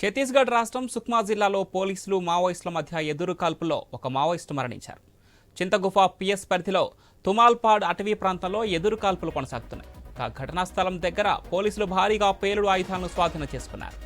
ఛత్తీస్గఢ్ రాష్ట్రం సుక్మా జిల్లాలో పోలీసులు మావోయిస్టుల మధ్య ఎదురు కాల్పుల్లో ఒక మావోయిస్టు మరణించారు. చింతగుఫ పిఎస్ పరిధిలో తుమాల్పాడ్ అటవీ ప్రాంతంలో ఎదురు కాల్పులు కొనసాగుతున్నాయి. ఘటనా స్థలం దగ్గర పోలీసులు భారీగా పేలుడు ఆయుధాలను స్వాధీనం చేసుకున్నారు.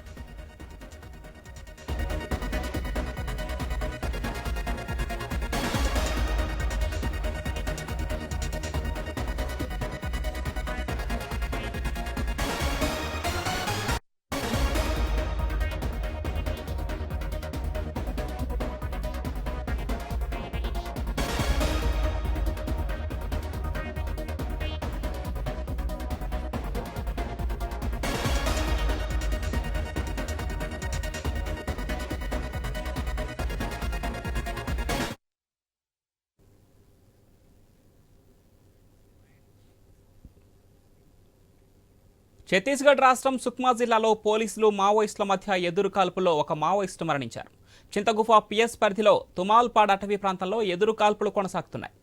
ఛత్తీస్గఢ్ రాష్ట్రం సుక్మా జిల్లాలో పోలీసులు మావోయిస్టుల మధ్య ఎదురుకాల్పుల్లో ఒక మావోయిస్టు మరణించారు. చింతగుఫ పిఎస్ పరిధిలో తుమాల్పాడ్ అటవీ ప్రాంతంలో ఎదురు కాల్పులు కొనసాగుతున్నాయి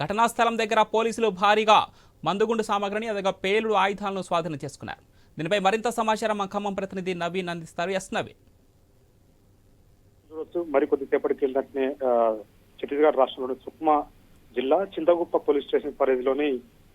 ఘటనా స్థలం దగ్గర పోలీసులు భారీగా మందుగుండు సామగ్రిని అదగా పేలుడు ఆయుధాలను స్వాధీనం చేసుకున్నారు. దీనిపై మరింత సమాచారం మా ఖమ్మం ప్రతినిధి నవీన్ అందిస్తారు. ఎస్ నవీన్. చూడొచ్చు మరి కొద్దిసేపటి కిందటనే ఛత్తీస్గఢ్ రాష్ట్రంలోని సుక్మా జిల్లా చింతగుప్ప పోలీస్ స్టేషన్ పరిధిలోని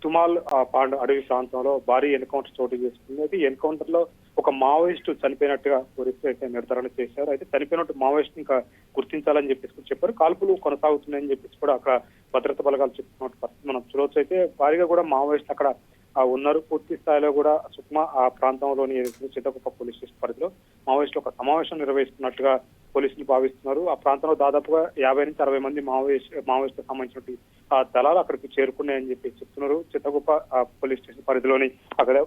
తుమాల్ పాండ పాండ్ అడవి ప్రాంతంలో భారీ ఎన్కౌంటర్ చోటు చేసుకుంది అయితే ఎన్కౌంటర్లో ఒక మావోయిస్టు చనిపోయినట్టుగా పోలీసులు అయితే నిర్ధారణ చేశారు. అయితే చనిపోయినట్టు మావోయిస్ట్ ఇంకా గుర్తించాలని చెప్పేసి చెప్పారు. కాల్పులు కొనసాగుతున్నాయని చెప్పేసి కూడా అక్కడ భద్రతా బలగాలు చెప్తున్నట్టు పరిస్థితి మనం చూడవచ్చు అయితే భారీగా కూడా మావోయిస్ట్ అక్కడ ఆ, ఉన్నారు. పూర్తి స్థాయిలో కూడా సుక్మా ఆ ప్రాంతంలోని ఏదైతే పోలీస్ స్టేషన్ పరిధిలో మావోయిస్టులు ఒక సమావేశం నిర్వహిస్తున్నట్టుగా పోలీసులు భావిస్తున్నారు. ఆ ప్రాంతంలో దాదాపుగా యాభై నుంచి అరవై మంది మావోయిస్ట్ మావోయిస్టులకు సంబంధించిన ఆ దళాలు అక్కడికి చేరుకున్నాయని చెప్పి చెప్తున్నారు. చిత్తగుప్ప పోలీస్ స్టేషన్ పరిధిలోని అక్కడ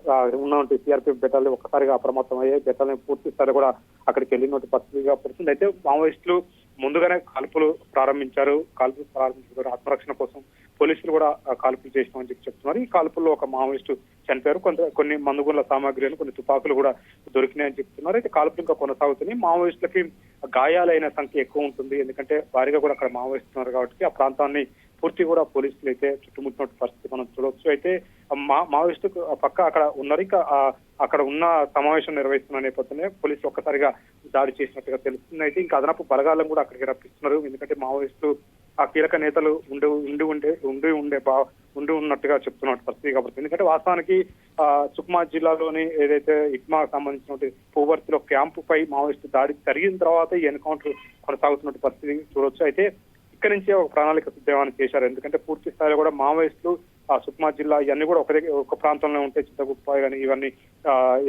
ఉన్నటువంటి సిఆర్పీఎఫ్ బెటాలియన్ ఒక్కసారిగా అప్రమత్తం అయ్యాయి బెటాలని పూర్తి స్థాయిలో కూడా అక్కడికి వెళ్ళినటువంటి పరిస్థితిగా పడుతుంది అయితే మావోయిస్టులు ముందుగానే కాల్పులు ప్రారంభించారు. కాల్పులు ప్రారంభించారు ఆత్మరక్షణ కోసం పోలీసులు కూడా కాల్పులు చేసినామని చెప్పి చెప్తున్నారు. ఈ కాల్పుల్లో ఒక మావోయిస్టు చనిపోయారు. కొంత కొన్ని మందుగుండ్ల సామాగ్రిలు కొన్ని తుపాకులు కూడా దొరికినాయని చెప్తున్నారు. అయితే కాల్పులు ఇంకా కొనసాగుతున్నాయి. మావోయిస్టులకి గాయాలైన సంఖ్య ఎక్కువ ఉంటుంది. ఎందుకంటే భారీగా కూడా అక్కడ మావోయిస్తున్నారు కాబట్టి ఆ ప్రాంతాన్ని పూర్తి కూడా పోలీసులు అయితే చుట్టుముట్టినట్టు పరిస్థితి మనం చూడవచ్చు. అయితే మా మావోయిస్టు పక్క అక్కడ ఉన్నారు. ఇంకా అక్కడ ఉన్న సమావేశం నిర్వహిస్తున్న నేపథ్యంలో పోలీసులు ఒక్కసారిగా దాడి చేసినట్టుగా తెలుస్తుంది. అయితే ఇంకా అదనపు బలగాలను కూడా అక్కడికి రప్పిస్తున్నారు. ఎందుకంటే మావోయిస్టులు ఆ కీలక నేతలు ఉండి ఉండి ఉండే ఉండి ఉండే బా ఉండి ఉన్నట్టుగా చెప్తున్నట్టు పరిస్థితి కాబట్టి. ఎందుకంటే వాస్తవానికి సుక్మా జిల్లాలోని ఏదైతే ఇట్మా సంబంధించిన పూవర్తిలో క్యాంపు పై మావోయిస్టు దాడి జరిగిన తర్వాత ఈ ఎన్కౌంటర్ కొనసాగుతున్న పరిస్థితి చూడొచ్చు. అయితే ఇక్కడి నుంచే ఒక ప్రణాళిక సిద్ధమని చేశారు. ఎందుకంటే పూర్తి స్థాయిలో కూడా మావోయిస్టులు ఆ సుక్మా జిల్లా ఇవన్నీ కూడా ఒక దగ్గర ఒక ప్రాంతంలో ఉంటే చింతగుప్ప కానీ ఇవన్నీ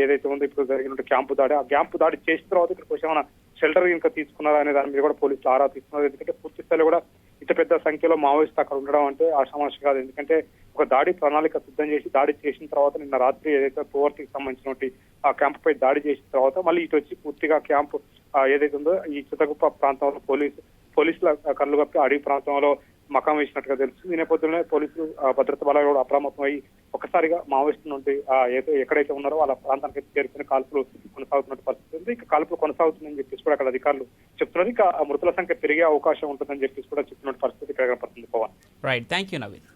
ఏదైతే ఉందో ఇప్పుడు జరిగిన క్యాంపు దాడి ఆ క్యాంపు దాడి చేసిన తర్వాత ఇక్కడికి వచ్చి ఏమైనా షెల్టర్ ఇంకా తీసుకున్నారా అనే దాని మీద కూడా పోలీసులు ఆరా తీసుకున్నారు ఎందుకంటే పూర్తి స్థాయిలో కూడా ఇంత పెద్ద సంఖ్యలో మావోయిస్ట్ అక్కడ ఉండడం అంటే ఆషామాషి కాదు. ఎందుకంటే ఒక దాడి ప్రణాళిక సిద్ధం చేసి దాడి చేసిన తర్వాత నిన్న రాత్రి ఏదైతే పూర్తికి సంబంధించినటువంటి ఆ క్యాంప్ పై దాడి చేసిన తర్వాత మళ్ళీ ఇటు వచ్చి పూర్తిగా క్యాంపు ఏదైతే ఉందో ఈ చిత్తగుప్ప ప్రాంతంలో పోలీసు పోలీసుల కళ్ళు కప్పి అడవి ప్రాంతంలో మకాం వేసినట్టుగా తెలుస్తుంది. ఈ నేపథ్యంలో పోలీసులు భద్రత బలాలు కూడా అప్రమత్తం అయ్యి ఒకసారిగా మావోయిస్టు నుండి ఏదో ఎక్కడైతే ఉన్నారో వాళ్ళ ప్రాంతానికి చేరుకుని కాల్పులు కొనసాగుతున్న పరిస్థితి ఉంది. ఇక కాల్పులు కొనసాగుతుందని చెప్పేసి కూడా అక్కడ అధికారులు చెప్తున్నారు. ఇక ఆ మృతుల సంఖ్య పెరిగే అవకాశం ఉంటుందని చెప్పేసి కూడా చెప్తున్న పరిస్థితి ఇక్కడ కనపడుతుంది Pawan. Right thank you Naveen